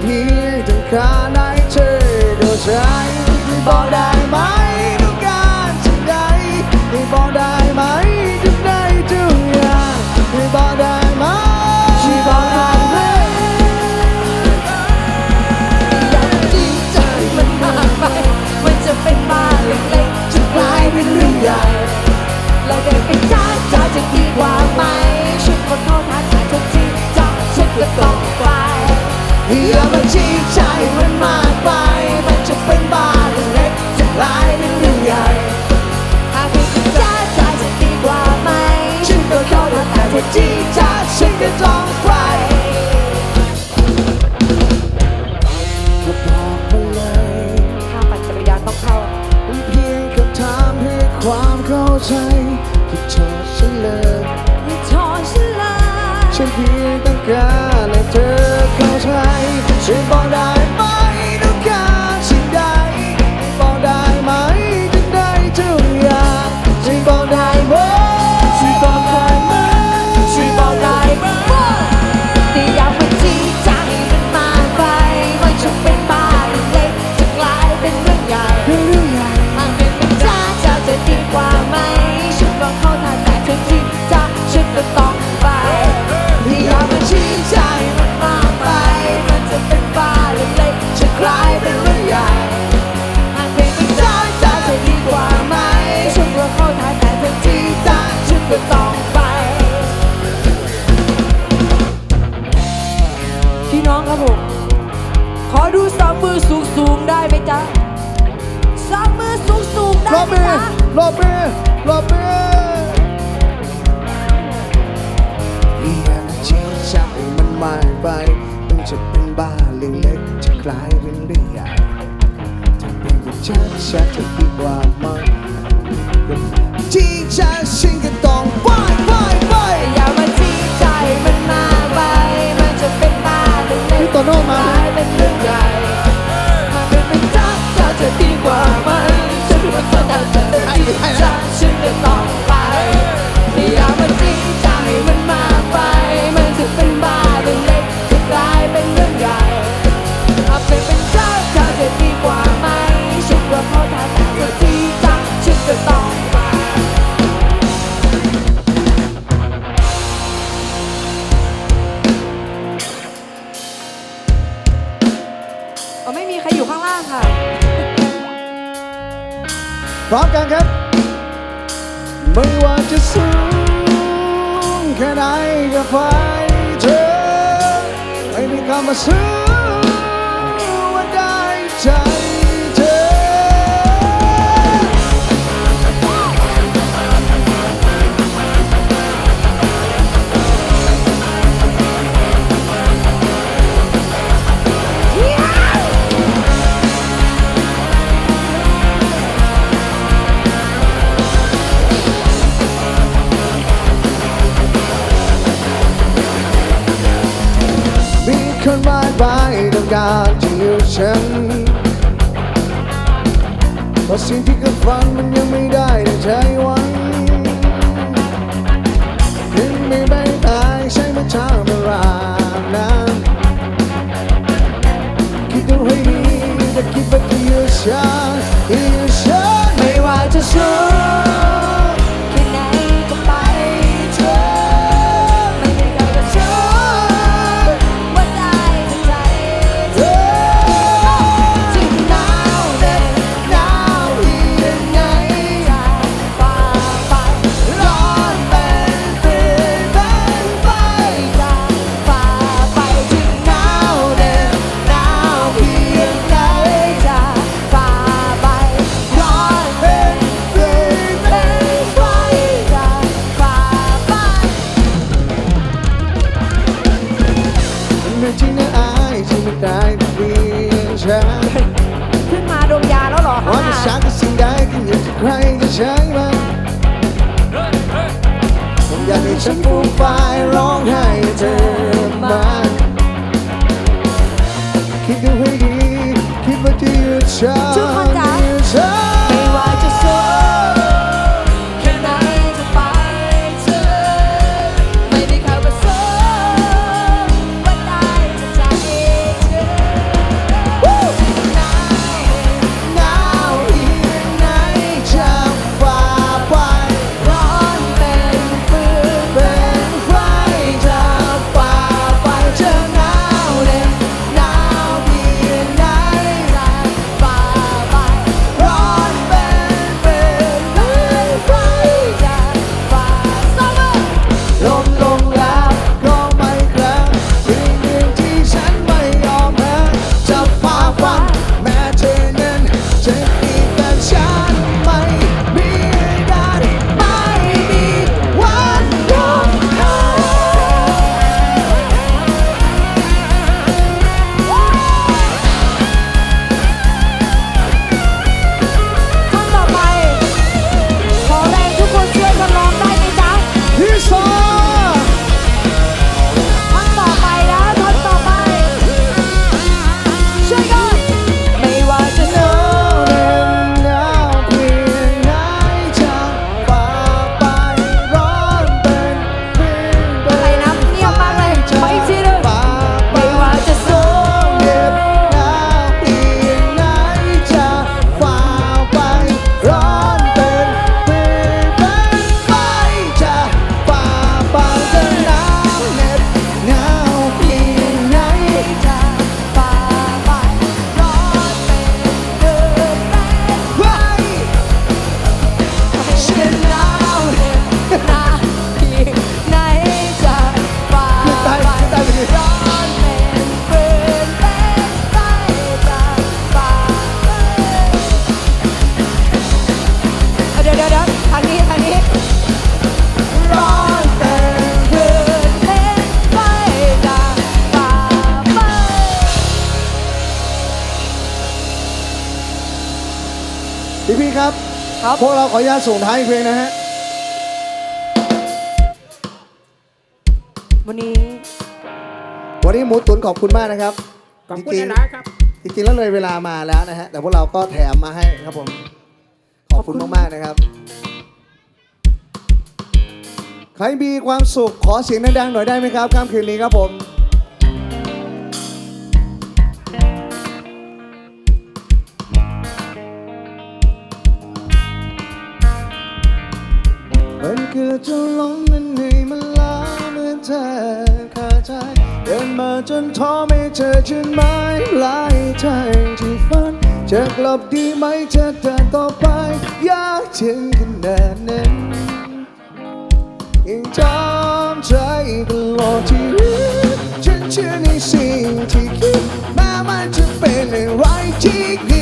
เพียงต้งขาได้เธอดูฉันไม่บอกได้ไหมต้องการสิ่งใดไม่บอกได้ไหมทุกใด้ทุกอย่างไม่บอกได้ไหมที่บอกได้ไหมอยากจริงใจมันมากไปมันจะเป็นบ้านเล็กๆจะกลายเป็นเรื่องใหญ่เราเดินปจ้าจ้าจะดีกว่าไหมฉันก็เข้าทางทุกที่จ้าฉันก็ต้อง เหลือชีใจมันมากไป มันจะเป็นบาเล็กจะกลายเป็นเมืองใหญ่หากให้คุณจ้ใจจะดีกว่าไหมฉันก็เข้ามาแต่ว่าจีจ้าฉันก็ต้องคว้า lighter. I become a soul. การที่อยู่ฉันเพราะสิ่งที่เกิดฝันมันยังไม่ได้ในใจวัน ช้างเมาดมยาแล้วเหรอว่าคะจะช้างก็สิ่งใดก็อยากจะใครก็ช้างมผมอยากให้ฉันฟูมฟายร้องให้เธอมาคิดกันให้ดีคิดว่าที่อยู่า ครับ พวกเราขออนุญาตส่งท้ายอีกเพลงนะฮะ วันนี้วันนี้หมูตุ๋นขอบคุณมากนะครับขอบคุณจริงครับ จริงๆแล้วเลยเวลามาแล้วนะฮะ แต่พวกเราก็แถมมาให้ครับผม ขอบคุณขอบมากๆนะครับ ใครมีความสุขขอเสียงดังๆหน่อยได้ไหมครับค่ำคืนนี้ครับผม จะไมาหลายทางที่ฝัน จะกลับดีไหมจะเดินต่อไป ยากถึงขนาดนั้นยังจำใจตลอดที่ฉันเชื่อในสิ่งที่คิดแม้มันจะเป็นอะไรที่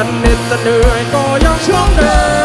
จะเหน็ดจะเหนื่อยก็ยังช่างเดิน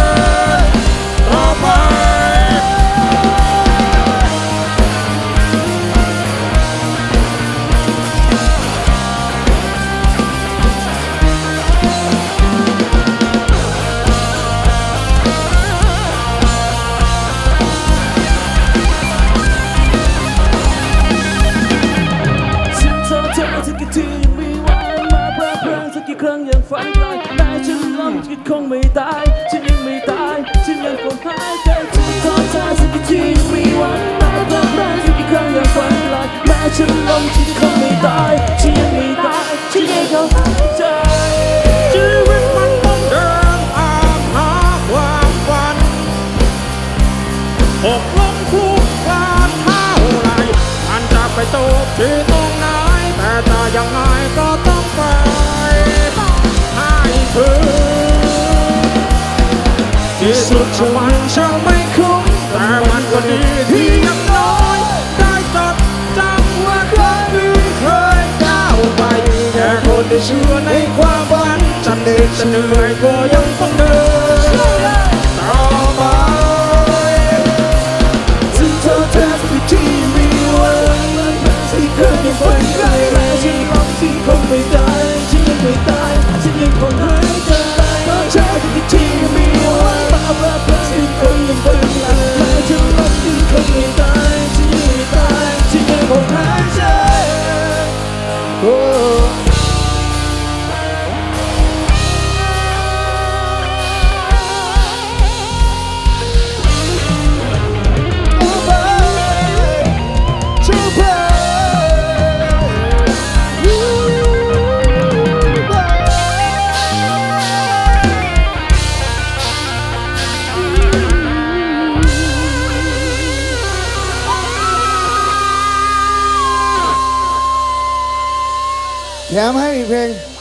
เหนื่อยก็ยังต้องเดินต่อไปถึงเธอแทบไม่ที่มีวันที่เคยยังฝันใกล้และฉันรักที่คงไม่ตายฉันยังไม่ตายฉันยังคงหา Yeah, I'm happy.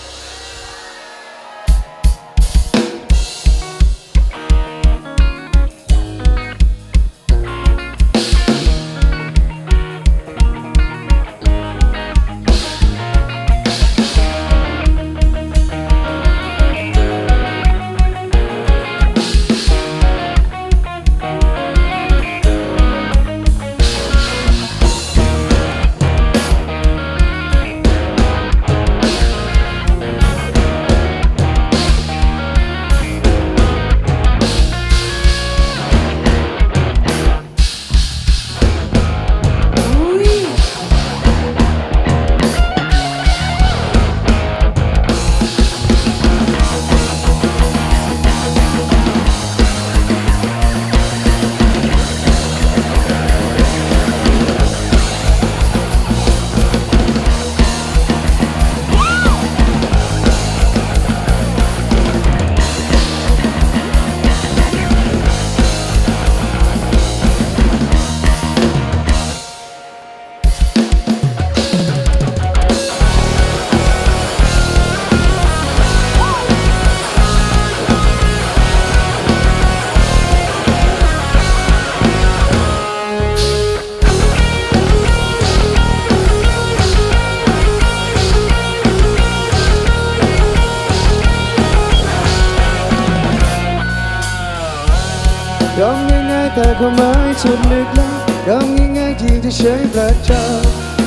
แต่ความหมายสุดลึกลับคำง่ายๆที่จะใช้ประจา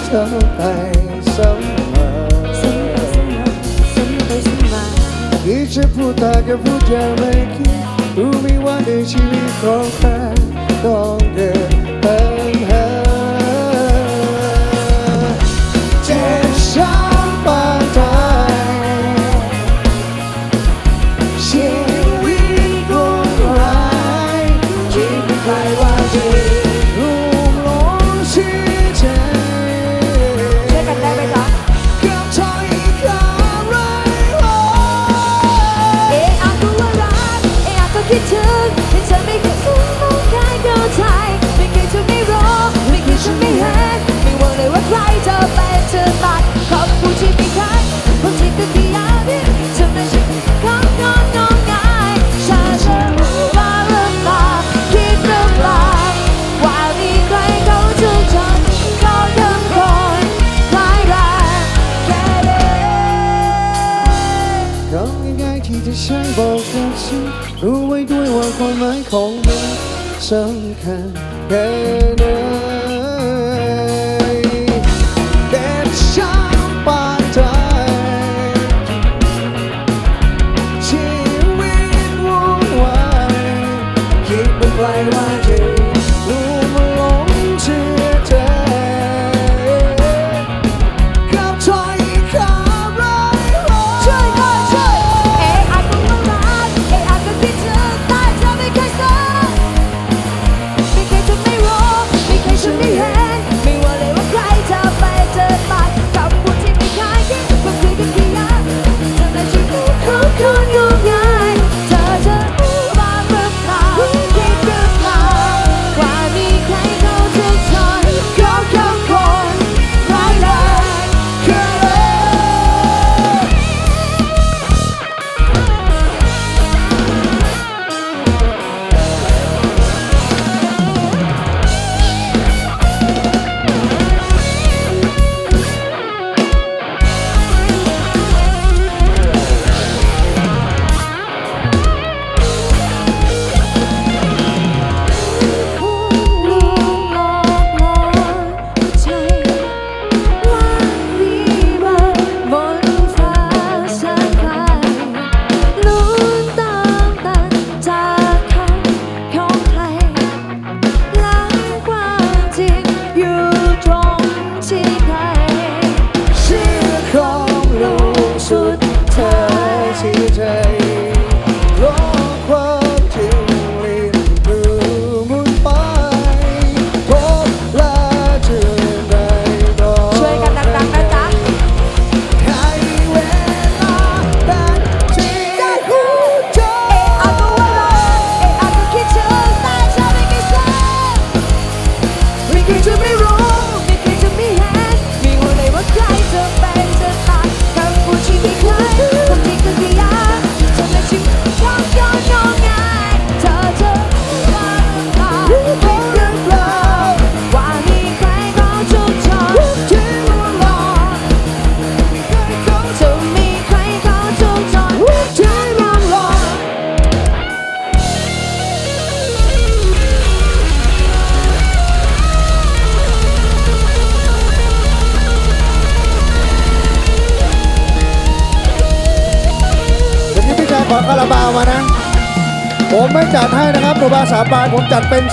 เท่าไปซ้ำมาที่จะพูดแต่ก็พูดอย่างไม่คิดรู้ไม่ว่าในชีวิตของใครต้องเดินตามหา สำคัญแค่ไหน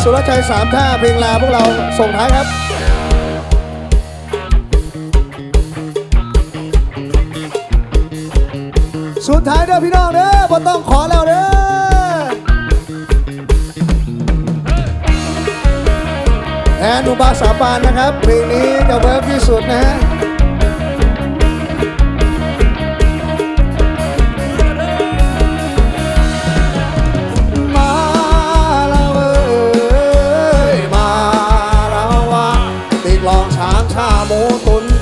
สุรชัยสามท่าเพลงลาพวกเราส่งท้ายครับสุดท้ายเด้อพี่น้องเด้อบ่ต้องขอแล้วเด้อแอนดูบาสาปานนะครับเพลงนี้จะเวิร์กที่สุดนะฮะ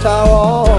towel.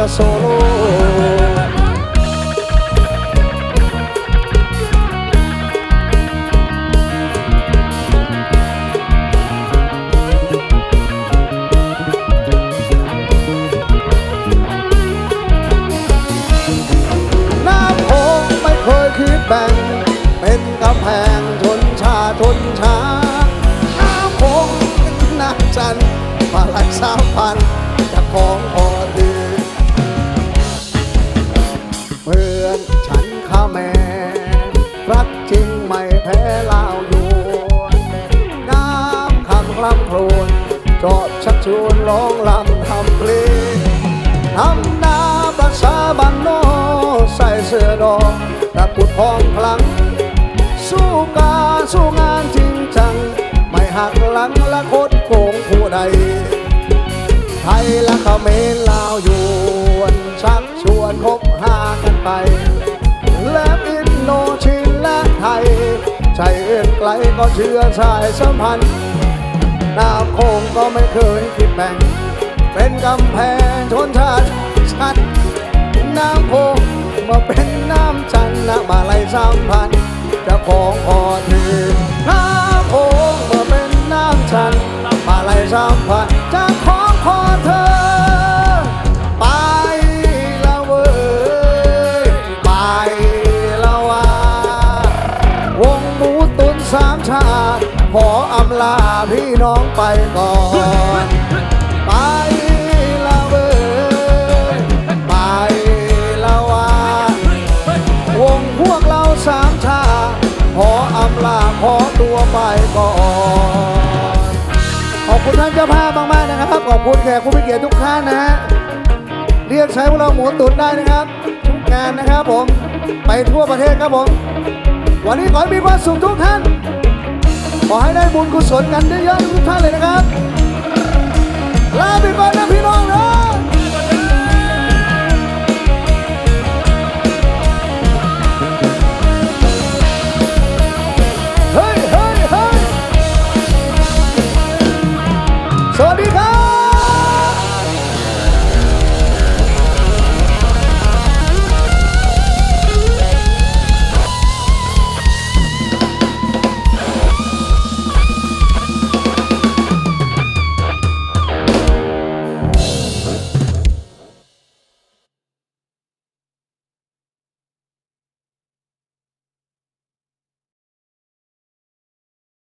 ตุน จอบชักชวนร้องลำทำเพลงทำนาภาษาบ้านโนใส่เสื้อดอกตะปุดพองพลัง สู้การสู้งานจริงจัง ไม่หักหลังละคดโกงผู้ใด ไทยและเขมรลาวอยู่วนชักชวนคบหากันไปและอินโดจีนและไทยใจเอื่นไกลก็เชื่อสายสัมพันธ์ น้ำโคงก็ไม่เคยคิดแบ่ง เป็นกำแพงชนชาติชัดน้ำโคงมาเป็นน้ำชันนะมาไล่สามพันจะของพอถือน้ำโคงมาเป็นน้ำชันมาไล่สามพันจะ น้องไปก่อน ไปละเว้ยไปละวาวงพวกเราสามชา ขออำลาขอตัวไปก่อน ขอบคุณท่านเจ้าภาพมากๆนะครับ ขอบคุณแขกผู้มีเกียรติทุกท่านนะฮะ เรียกใช้พวกเราหมูตุ๋นได้นะครับ ทุกงานนะครับผม ไปทั่วประเทศครับผม วันนี้ขอให้มีความสุขทุกท่าน ขอให้ได้บุญกุศลกันเยอะๆทุกท่านเลยนะครับ ลาไปก่อนนะพี่น้อง